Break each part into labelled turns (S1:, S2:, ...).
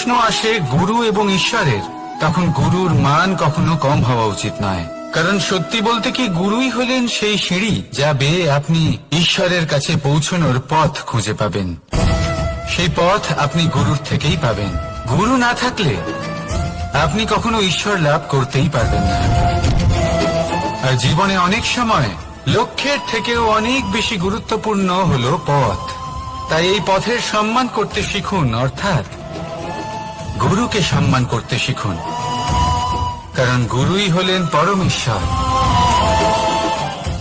S1: প্রশ্ন আসে গুরু এবং ঈশ্বরের, তখন গুরুর মান কখনো কম হওয়া উচিত নয়। কারণ সত্যি বলতে কি গুরুই হলেন সেই সিঁড়ি যা বেয়ে আপনি ঈশ্বরের কাছে পৌঁছানোর পথ খুঁজে পাবেন। সেই পথ আপনি গুরুর থেকেই পাবেন। গুরু না থাকলে আপনি কখনো ঈশ্বর লাভ করতেই পারবেন না। আর জীবনে অনেক সময় লক্ষ্যের থেকেও অনেক বেশি গুরুত্বপূর্ণ হলো পথ। তাই এই পথের সম্মান করতে শিখুন, অর্থাৎ গুরুকে সম্মান করতে শিখুন। কারণ গুরুই হলেন পরমেশ্বর।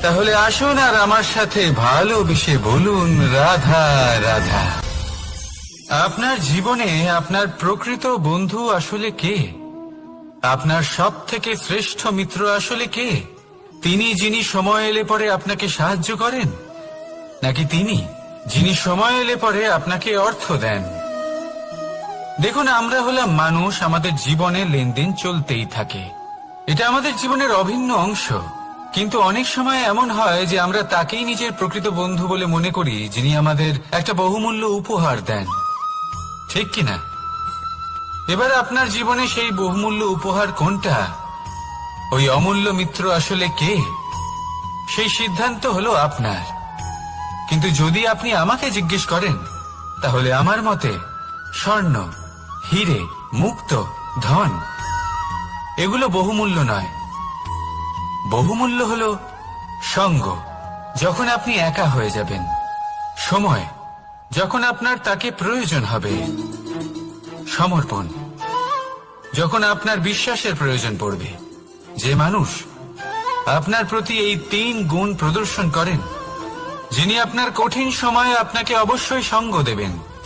S1: তাহলে আসুন আর আমার সাথে ভালোবেসে বলুন, রাধা রাধা। আপনার জীবনে আপনার প্রকৃত বন্ধু আসলে কে? আপনার সব থেকে শ্রেষ্ঠ মিত্র আসলে কে? তিনি যিনি সময় এলে পরে আপনাকে সাহায্য করেন? নাকি তিনি যিনি সময় এলে পরে আপনাকে অর্থ দেন? দেখুন, আমরা হলাম মানুষ, আমাদের জীবনে লেনদেন চলতেই থাকে। এটা আমাদের জীবনের অভিন্ন অংশ। কিন্তু অনেক সময় এমন হয় যে আমরা তাকেই নিজের প্রকৃত বন্ধু বলে মনে করি, যিনি আমাদের একটা বহুমূল্য উপহার দেন। ঠিক কিনা? এবার আপনার জীবনে সেই বহুমূল্য উপহার কোনটা? ওই অমূল্য মিত্র আসলে কে? সেই সিদ্ধান্ত হলো আপনার। কিন্তু যদি আপনি আমাকে জিজ্ঞেস করেন, তাহলে আমার মতে স্বর্ণ। হিরে, মুক্ত, ধন। এগুলো বহুমূল্য নয়। বহুমূল্য হল সঙ্গ। যখন আপনি একা হয়ে যাবেন। সময়। যখন আপনার তাকে প্রয়োজন হবে। সমর্পণ। যখন আপনার বিশ্বাসের প্রয়োজন পড়বে। যে মানুষ আপনার প্রতি এই তিন গুণ প্রদর্শন করেন, যিনি আপনার কঠিন সময়ে আপনাকে অবশ্যই সঙ্গ দেবেন।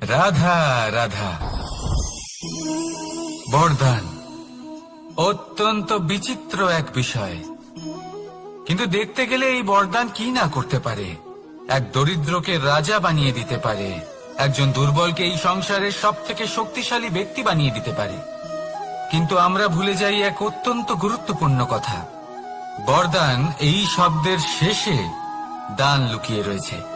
S1: রাধা রাধা। বরদান। অত্যন্ত বিচিত্র এক বিষয়। কিন্তু দেখতে গেলে এই বরদান কি না করতে পারে? এক দরিদ্রকে রাজা বানিয়ে দিতে পারে। একজন দুর্বলকে এই সংসারের সব থেকে শক্তিশালী ব্যক্তি বানিয়ে দিতে পারে। কিন্তু আমরা ভুলে যাই এক অত্যন্ত গুরুত্বপূর্ণ কথা। বরদান এই শব্দের শেষে দান লুকিয়ে রয়েছে।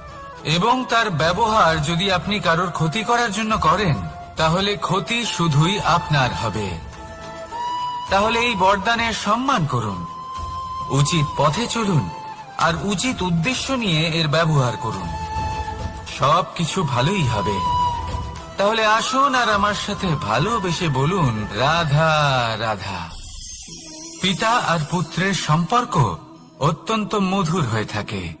S1: এবং তার ব্যবহার যদি আপনি কারোর ক্ষতি করার জন্য করেন, তাহলে ক্ষতি শুধুই আপনার হবে। তাহলে এই বরদানের সম্মান করুন। উচিত পথে চলুন আর উচিত উদ্দেশ্য নিয়ে এর ব্যবহার করুন। সব কিছু ভালোই হবে। তাহলে আসুন আর আমার সাথে ভালোবেসে বলুন, রাধা রাধা। পিতা আর পুত্রের সম্পর্ক অত্যন্ত মধুর হয়ে থাকে।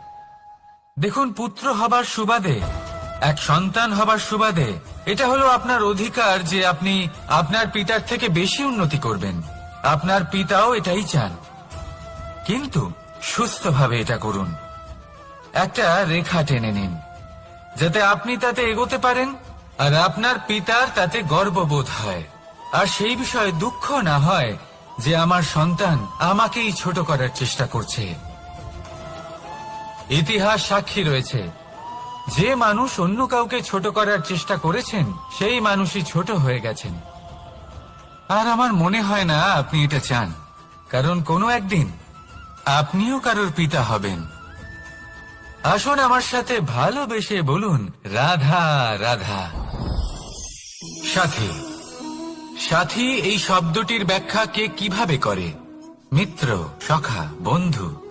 S1: দেখুন, পুত্র হবার সুবাদে, এক সন্তান হবার সুবাদে, এটা হলো আপনার অধিকার যে আপনি আপনার পিতার থেকে বেশি উন্নতি করবেন। আপনার পিতাও এটাই চান। কিন্তু সুস্থভাবে এটা করুন। একটা রেখা টেনে নিন, যাতে আপনি তাতে এগোতে পারেন আর আপনার পিতার তাতে গর্ববোধ হয়। আর সেই বিষয়ে দুঃখ না হয় যে আমার সন্তান আমাকেই ছোট করার চেষ্টা করছে। ইতিহাস সাক্ষী রয়েছে। যে মানুষ অন্য কাউকে ছোট করার চেষ্টা করেছেন, সেই মানুষই ছোট হয়ে গেছেন। আর আমার মনে হয় না আপনি এটা চান। কারণ কোনো একদিন আপনিও কারোর পিতা হবেন। আসুন আমার সাথে ভালোবেসে বলুন, রাধা রাধা। সাথী সাথী, এই শব্দটির ব্যাখ্যা কে কীভাবে করে? মিত্র, সখা, বন্ধু।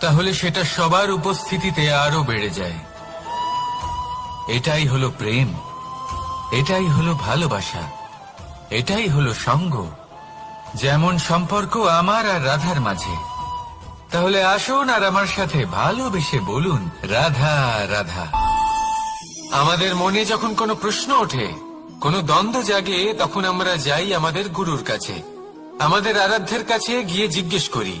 S1: তাহলে সেটা সবার উপস্থিতিতে আরও বেড়ে যায়। এটাই হলো প্রেম। এটাই হলো ভালোবাসা। এটাই হলো সঙ্গ। যেমন সম্পর্ক আমার আর রাধার মাঝে। তাহলে আসুন আর আমার সাথে ভালোবেসে বলুন, রাধা রাধা। আমাদের মনে যখন কোনো প্রশ্ন ওঠে, কোনো দ্বন্দ্ব জাগে, তখন আমরা যাই আমাদের গুরুর কাছে। আমাদের আরাধ্যের কাছে গিয়ে জিজ্ঞেস করি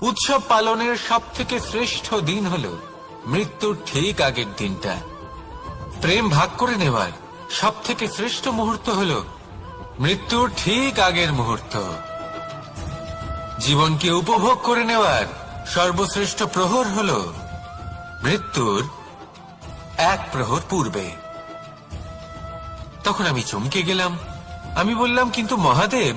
S1: উৎসব পালনের সব থেকে শ্রেষ্ঠ দিন হল মৃত্যুর ঠিক আগের দিনটা। প্রেম ভাগ করে নেওয়ার সব থেকে শ্রেষ্ঠ মুহূর্ত হল মৃত্যুর ঠিক আগের মুহূর্ত। জীবনকে উপভোগ করে নেওয়ার সর্বশ্রেষ্ঠ প্রহর হল মৃত্যুর এক প্রহর পূর্বে। তখন আমি চমকে গেলাম। আমি বললাম, কিন্তু মহাদেব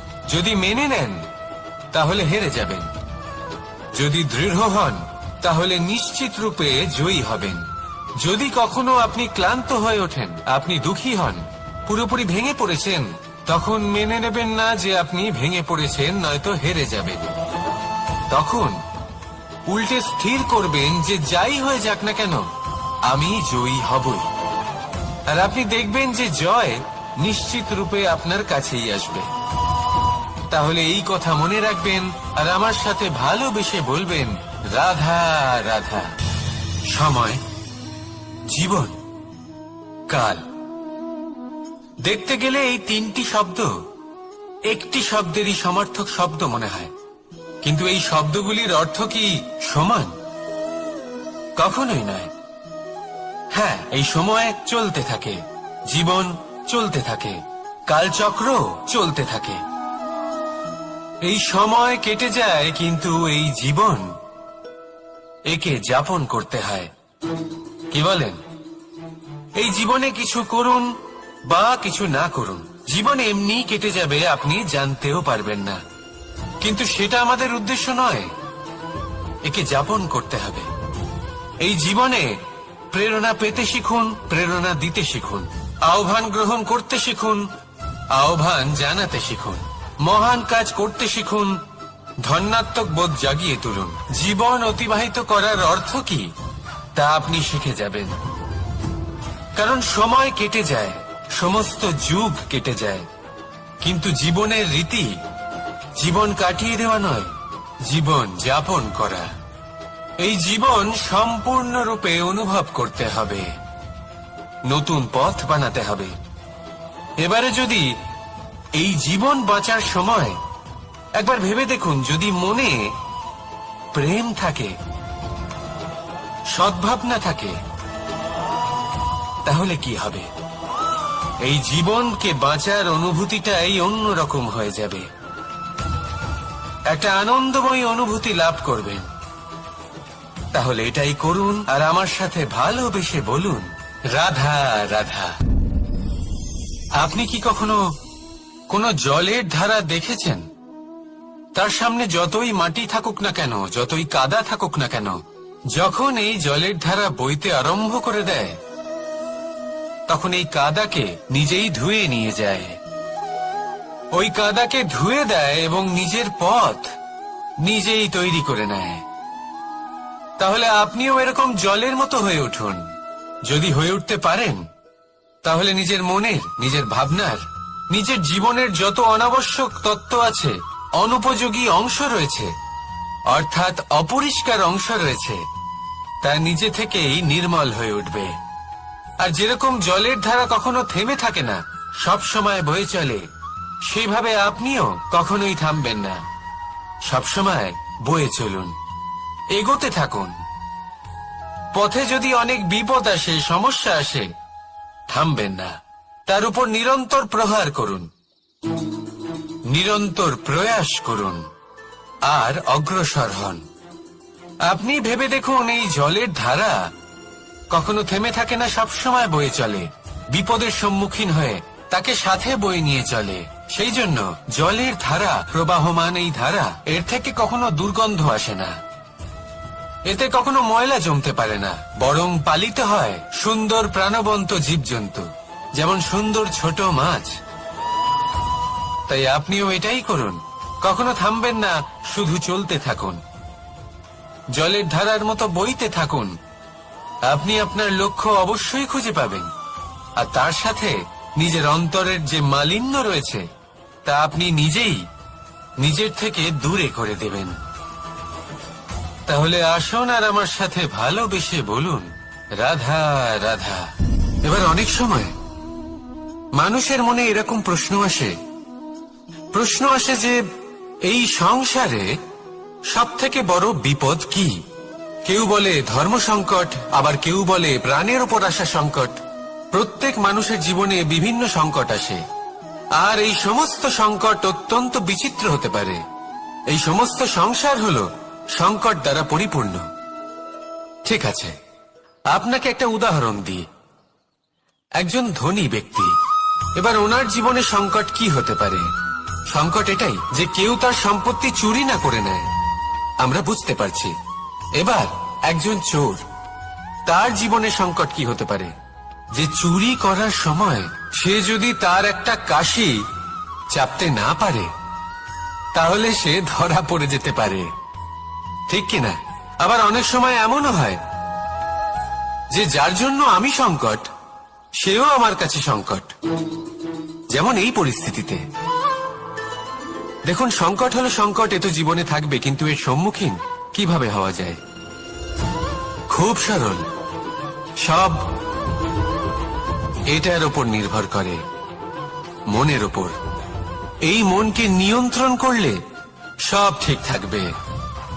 S1: যদি মেনে নেন, তাহলে হেরে যাবেন। যদি দৃঢ় হন, তাহলে নিশ্চিত রূপে জয়ী হবেন। যদি কখনো আপনি ক্লান্ত হয়ে ওঠেন, আপনি দুঃখী হন, পুরোপুরি ভেঙে পড়েছেন, তখন মেনে নেবেন না যে আপনি ভেঙে পড়েছেন, নয়তো হেরে যাবেন। তখন উল্টে স্থির করবেন যে যাই হয়ে যাক না কেন, আমি জয়ী হবই। আর আপনি দেখবেন যে জয় নিশ্চিত রূপে আপনার কাছেই আসবে। তাহলে এই কথা মনে রাখবেন আর আমার সাথে ভালোবেসে বলবেন, রাধা রাধা। সময়, জীবন, কাল। দেখতে গেলে এই তিনটি শব্দ, একটি শব্দেরই সমার্থক শব্দ মনে হয়। কিন্তু এই শব্দগুলির অর্থ কি সমান? কখনোই নয়। হ্যাঁ এই সময় চলতে থাকে, জীবন চলতে থাকে, কালচক্র চলতে থাকে। এই সময় কেটে যায়, কিন্তু এই জীবন একে যাপন করতে হয়। কি বলেন? এই জীবনে কিছু করুন বা কিছু না করুন, জীবন এমনি কেটে যাবে, আপনি জানতেও পারবেন না। কিন্তু সেটা আমাদের উদ্দেশ্য নয়, একে যাপন করতে হবে। এই জীবনে প্রেরণা পেতে শিখুন, প্রেরণা দিতে শিখুন, আহ্বান গ্রহণ করতে শিখুন, আহ্বান জানাতে শিখুন। মহান কাজ করতে শিখুন, ধন্যাত্মক বোধ জাগিয়ে তুলুন। জীবন অতিবাহিত করার অর্থ কি? তা আপনি শিখে যাবেন। কারণ সময় কেটে যায়, সমস্ত যুগ কেটে যায়। কিন্তু জীবনের রীতি, জীবন কাটিয়ে দেওয়া নয়, জীবন যাপন করা। এই জীবন সম্পূর্ণরূপে অনুভব করতে হবে। নতুন পথ বানাতে হবে। এবারে যদি এই জীবন বাঁচার সময় একবার ভেবে দেখুন, যদি মনে প্রেম থাকে, সদ্ভাবনা থাকে, তাহলে কি হবে? এই জীবনকে বাঁচার অনুভূতিটাই অন্যরকম হয়ে যাবে। একটা আনন্দময় অনুভূতি লাভ করবেন। তাহলে এটাই করুন, আর আমার সাথে ভালোবেসে বলুন, রাধা রাধা। আপনি কি কখনো কোনো জলের ধারা দেখেছেন? তার সামনে যতই মাটি থাকুক না কেন, যতই কাদা থাকুক না কেন, যখন এই জলের ধারা বইতে আরম্ভ করে দেয়, তখন এই কাদাকে নিজেই ধুয়ে নিয়ে যায়। ওই কাদাকে ধুয়ে দেয় এবং নিজের পথ নিজেই তৈরি করে নেয়। তাহলে আপনিও এরকম জলের মতো হয়ে উঠুন। যদি হয়ে উঠতে পারেন, তাহলে নিজের মনের, নিজের ভাবনার নিজের জীবনের যত অনাবশ্যক তত্ত্ব আছে, অনুপযোগী অংশ রয়েছে, অর্থাৎ অপরিষ্কার অংশ রয়েছে, তা নিজে থেকেই নির্মল হয়ে উঠবে। আর যেরকম জলের ধারা কখনো থেমে থাকে না, সব সময় বয়ে চলে, সেইভাবে আপনিও কখনোই থামবেন না। সবসময় বয়ে চলুন, এগোতে থাকুন। পথে যদি অনেক বিপদ আসে, সমস্যা আসে, থামবেন না। তার উপর নিরন্তর প্রহার করুন। নিরন্তর প্রয়াস করুন। আর অগ্রসর হন। আপনি ভেবে দেখুন, এই জলের ধারা কখনো থেমে থাকে না, সবসময় বয়ে চলে। বিপদের সম্মুখীন হয়ে তাকে সাথে বয়ে নিয়ে চলে। সেই জন্য জলের ধারা, প্রবাহমান এই ধারা, এর থেকে কখনো দুর্গন্ধ আসে না। এতে কখনো ময়লা জমতে পারে না। বরং পালিত হয় সুন্দর প্রাণবন্ত জীবজন্তু। যেমন সুন্দর ছোট মাছ। তাই আপনিও এটাই করুন। কখনো থামবেন না, শুধু চলতে থাকুন। জলের ধারার মতো বইতে থাকুন। আপনি আপনার লক্ষ্য অবশ্যই খুঁজে পাবেন। আর তার সাথে নিজের অন্তরের যে মালিন্য রয়েছে, তা আপনি নিজেই নিজের থেকে দূরে করে দেবেন। তাহলে আসুন আর আমার সাথে ভালোবেসে বলুন, রাধা রাধা। এবার অনেক সময় মানুষের মনে এরকম প্রশ্ন আসে। প্রশ্ন আসে যে, এই সংসারে সব থেকে বড় বিপদ কি? কেউ বলে ধর্ম সংকট, আবার কেউ বলে প্রাণের ওপর আসা সংকট। প্রত্যেক মানুষের জীবনে বিভিন্ন সংকট আসে। আর এই সমস্ত সংকট অত্যন্ত বিচিত্র হতে পারে। এই সমস্ত সংসার হল সংকট দ্বারা পরিপূর্ণ। ঠিক আছে। আপনাকে একটা উদাহরণ দিই। একজন ধনী ব্যক্তি এবার ওনার জীবনে সংকট কি হতে পারে? সংকট এটাই যে কেউ তার সম্পত্তি চুরি না করে নেয়। আমরা বুঝতে পারছি। এবার একজন চোর, তার জীবনে সংকট কি হতে পারে? যে চুরি করার সময় সে যদি তার একটা কাশি চাপতে না পারে, তাহলে সে ধরা পড়ে যেতে পারে। ঠিক কিনা? আবার অনেক সময় এমনও হয় যে যার জন্য আমি সংকট সেও আমার কাছে সংকট। যেমন এই পরিস্থিতিতে। দেখুন, সংকট হলো সংকট, এ তো জীবনে থাকবে, কিন্তু এর সম্মুখীন কীভাবে হওয়া যায়? খুব সরল। সব এটার ওপর নির্ভর করে, মনের ওপর এই মনকে নিয়ন্ত্রণ করলে সব ঠিক থাকবে।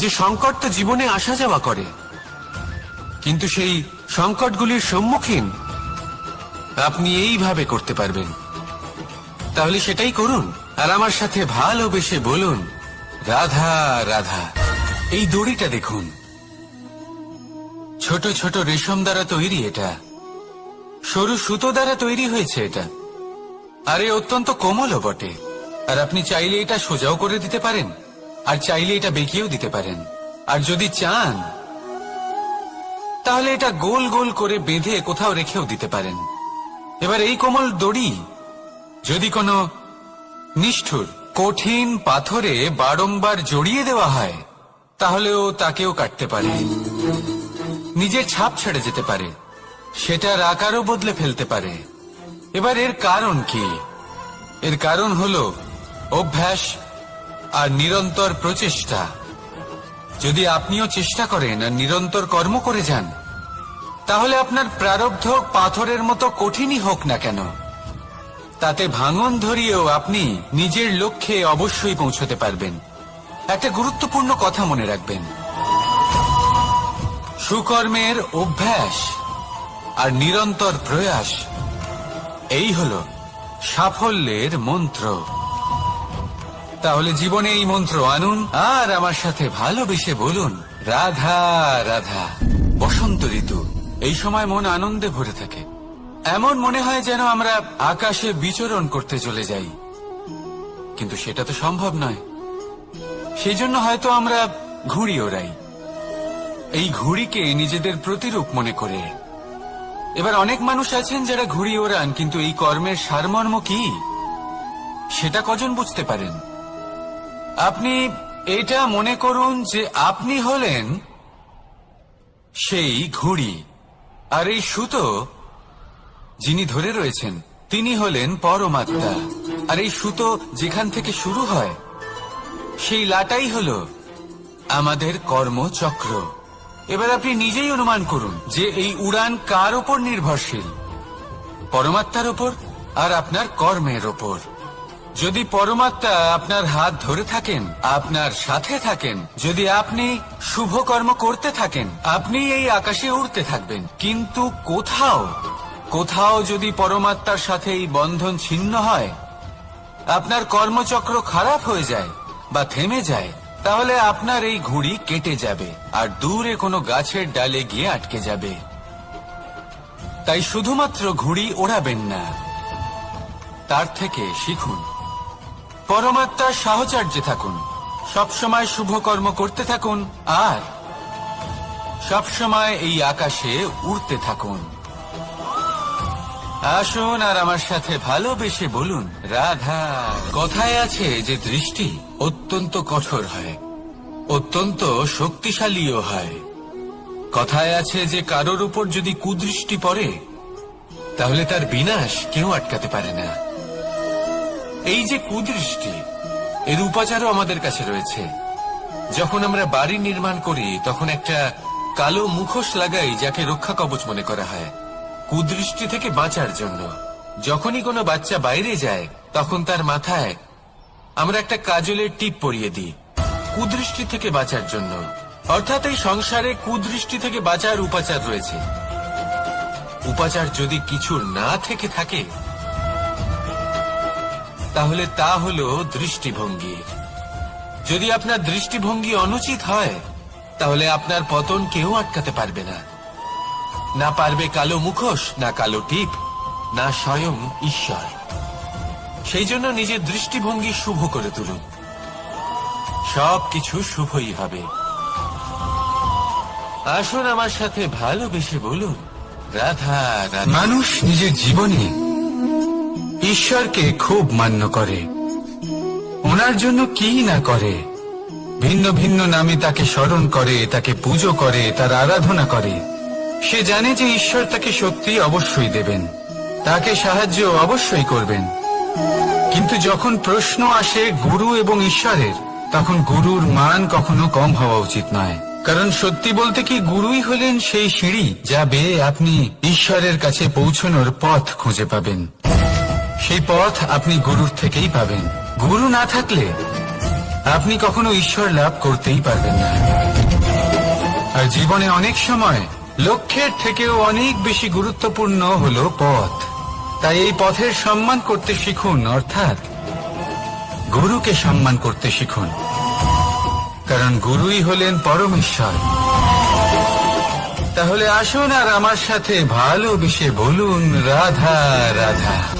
S1: যে সংকট তো জীবনে আসা যাওয়া করে, কিন্তু সেই সংকটগুলির সম্মুখীন আপনি এইভাবে করতে পারবেন। তাহলে সেটাই করুন আর আমার সাথে ভালোবেসে বলুন, রাধা রাধা, এই দড়িটা দেখুন। ছোট ছোট রেশম দ্বারা তৈরি এটা। সরু সুতো দ্বারা তৈরি হয়েছে এটা। আরে, অত্যন্ত কোমলও বটে। আর আপনি চাইলে এটা সোজাও করে দিতে পারেন। আর চাইলে এটা বেঁকিয়েও দিতে পারেন। আর যদি চান, তাহলে এটা গোল গোল করে বেঁধে কোথাও রেখেও দিতে পারেন। এবার এই কোমল দড়ি, যদি কোনো নিষ্ঠুর, কঠিন পাথরে বারংবার জড়িয়ে দেওয়া হয়, তাহলেও তাকেও কাটতে পারে। নিজের ছাপ ছেড়ে যেতে পারে। সেটার আকারও বদলে ফেলতে পারে। এবার এর কারণ কি? এর কারণ হলো অভ্যাস আর নিরন্তর প্রচেষ্টা। যদি আপনিও চেষ্টা করেন আর নিরন্তর কর্ম করে যান, তাহলে আপনার প্রারব্ধ পাথরের মতো কঠিনই হোক না কেন। তাতে ভাঙন ধরিয়েও আপনি নিজের লক্ষ্যে অবশ্যই পৌঁছতে পারবেন। একটা গুরুত্বপূর্ণ কথা মনে রাখবেন। সুকর্মের অভ্যাস আর নিরন্তর প্রয়াস, এই হল সাফল্যের মন্ত্র। তাহলে জীবনে এই মন্ত্র আনুন, আর আমার সাথে ভালোবেসে বলুন, রাধা রাধা, বসন্ত ঋতু। এই সময় মন আনন্দে ভরে থাকে। এমন মনে হয় যেন আমরা আকাশে বিচরণ করতে চলে যাই। কিন্তু সেটা তো সম্ভব নয়। সেই জন্য হয়তো আমরা ঘুড়ি ওড়াই। এই ঘুড়িকে নিজেদের প্রতিরূপ মনে করে। এবার অনেক মানুষ আছেন যারা ঘুড়ি ওড়ান, কিন্তু এই কর্মের সারমর্ম কি? সেটা কজন বুঝতে পারেন? আপনি এটা মনে করুন যে আপনি হলেন সেই ঘুড়ি, আর এই সুতো যিনি ধরে রয়েছেন, তিনি হলেন পরমাত্মা। আর এই সুতো যেখান থেকে শুরু হয়, সেই লাটাই হল আমাদের কর্মচক্র। এবার আপনি নিজেই অনুমান করুন যে এই উড়ান কার ওপর নির্ভরশীল? পরমাত্মার ওপর আর আপনার কর্মের ওপর যদি পরমাত্মা আপনার হাত ধরে থাকেন, আপনার সাথে থাকেন, যদি আপনি শুভ কর্ম করতে থাকেন, আপনি এই আকাশে উড়তে থাকবেন। কিন্তু কোথাও কোথাও যদি পরমাত্মার সাথে এই বন্ধন ছিন্ন হয়, আপনার কর্মচক্র খারাপ হয়ে যায় বা থেমে যায়, তাহলে আপনার এই ঘুড়ি কেটে যাবে আর দূরে কোনো গাছের ডালে গিয়ে আটকে যাবে। তাই শুধুমাত্র ঘুড়ি ওড়াবেন না, তার থেকে শিখুন। পরমাত্মার সাহচর্যে থাকুন। সবসময় শুভ কর্ম করতে থাকুন আর সবসময় এই আকাশে উড়তে থাকুন। আসুন আর আমার সাথে ভালোবেসে বলুন, রাধা, কথায় আছে যে দৃষ্টি অত্যন্ত কঠোর হয়, অত্যন্ত শক্তিশালীও হয়। কথায় আছে যে কারোর উপর যদি কুদৃষ্টি পড়ে, তাহলে তার বিনাশ কেউ আটকাতে পারে না। এই যে কুদৃষ্টি, এর উপাচারও আমাদের কাছে রয়েছে। যখন আমরা বাড়ি নির্মাণ করি, তখন একটা কালো মুখোশ লাগাই যাকে রক্ষা কবচ মনে করা হয়। কুদৃষ্টি থেকে বাঁচার জন্য। যখনই কোনো বাচ্চা বাইরে যায়, তখন তার মাথায় আমরা একটা কাজলের টিপ পরিয়ে দিই, কুদৃষ্টি থেকে বাঁচার জন্য। অর্থাৎ এই সংসারে কুদৃষ্টি থেকে বাঁচার উপাচার রয়েছে। উপাচার যদি কিছু না থেকে থাকে তাহলে তা হলো দৃষ্টিভঙ্গি। যদি আপনার দৃষ্টিভঙ্গি অনুচিত হয়, তাহলে আপনার পতন কেউ আটকাতে পারবে না। না পারবে কালো মুখোশ, না কালো টিপ, না স্বয়ং ঈশ্বর। সেই জন্য নিজের দৃষ্টিভঙ্গি শুভ করে তুলুন।
S2: সবকিছু শুভই হবে। আসুন আমার সাথে ভালোবেসে বলুন, রাধা
S1: মানুষ নিজের জীবনে ঈশ্বরকে খুব মান্য করে। ওনার জন্য কি না করে? ভিন্ন ভিন্ন নামে তাকে স্মরণ করে, তাকে পুজো করে, তার আরাধনা করে। সে জানে যে ঈশ্বর তাকে সত্যি অবশ্যই দেবেন। তাকে সাহায্য অবশ্যই করবেন। কিন্তু যখন প্রশ্ন আসে গুরু এবং ঈশ্বরের, তখন গুরুর মান কখনো কম হওয়া উচিত নয়। কারণ সত্যি বলতে কি গুরুই হলেন সেই সিঁড়ি যা বেয়ে আপনি ঈশ্বরের কাছে পৌঁছানোর পথ খুঁজে পাবেন। সেই পথ আপনি গুরুর থেকেই পাবেন। গুরু না থাকলে আপনি কখনো ঈশ্বর লাভ করতেই পারবেন না। আর জীবনে অনেক সময় লক্ষ্যের থেকেও অনেক বেশি গুরুত্বপূর্ণ হলো পথ। তাই এই পথের সম্মান করতে শিখুন, অর্থাৎ গুরুকে সম্মান করতে শিখুন। কারণ গুরুই হলেন পরমেশ্বর। তাহলে আসুন আর আমার সাথে ভালোবেসে বলুন, রাধা রাধা।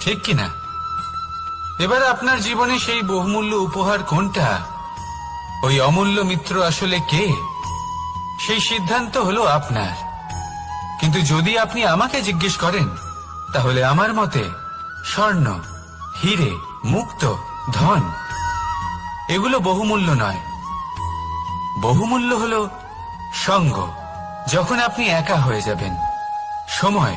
S1: ঠিক কিনা? এবার আপনার জীবনে সেই বহুমূল্য উপহার কোনটা? ওই অমূল্য মিত্র আসলে কে? সেই সিদ্ধান্ত হলো আপনার। কিন্তু যদি আপনি আমাকে জিজ্ঞেস করেন, তাহলে আমার মতে স্বর্ণ, হিরে, মুক্ত, ধন, এগুলো বহুমূল্য নয়। বহুমূল্য হল সঙ্গ, যখন আপনি একা হয়ে যাবেন। সময়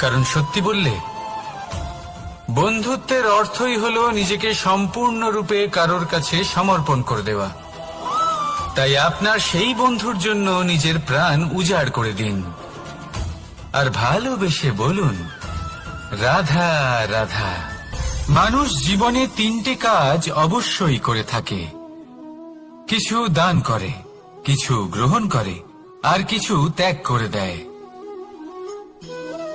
S1: কারণ সত্যি বললে, বন্ধুত্বের অর্থই হলো নিজেকে সম্পূর্ণরূপে কারোর কাছে সমর্পণ করে দেওয়া। তাই আপনার সেই বন্ধুর জন্য নিজের প্রাণ উজাড় করে দিন। আর ভালোবেসে বলুন, রাধা রাধা, মানুষ জীবনে তিনটে কাজ অবশ্যই করে থাকে। কিছু দান করে, কিছু গ্রহণ করে, আর কিছু ত্যাগ করে দেয়।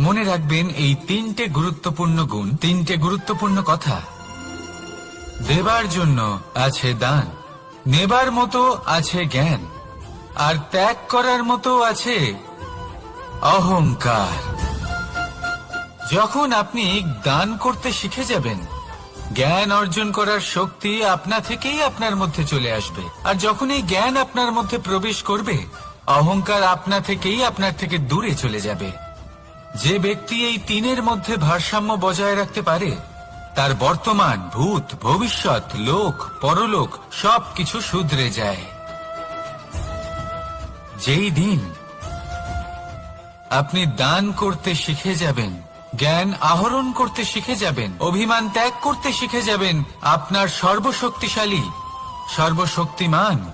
S1: মনে রাখবেন, এই তিনটে গুরুত্বপূর্ণ গুণ, তিনটে গুরুত্বপূর্ণ কথা। দেবার জন্য আছে দান, নেবার মতো আছে জ্ঞান, আর ত্যাগ করার মতো আছে অহংকার। যখন আপনি দান করতে শিখে যাবেন, জ্ঞান অর্জন করার শক্তি আপনা থেকেই আপনার মধ্যে চলে আসবে। আর যখন এই জ্ঞান আপনার মধ্যে প্রবেশ করবে, অহংকার আপনা থেকেই আপনার থেকে দূরে চলে যাবে। যে ব্যক্তি এই তিনের মধ্যে ভারসাম্য বজায় রাখতে পারে, তার বর্তমান, ভূত, ভবিষ্যৎ, লোক, পরলোক, সবকিছু শুধরে যায়। যেই দিন আপনি দান করতে শিখে যাবেন, জ্ঞান আহরণ করতে শিখে যাবেন, অভিমান ত্যাগ করতে শিখে যাবেন, আপনার সর্বশক্তিশালী, সর্বশক্তিমান।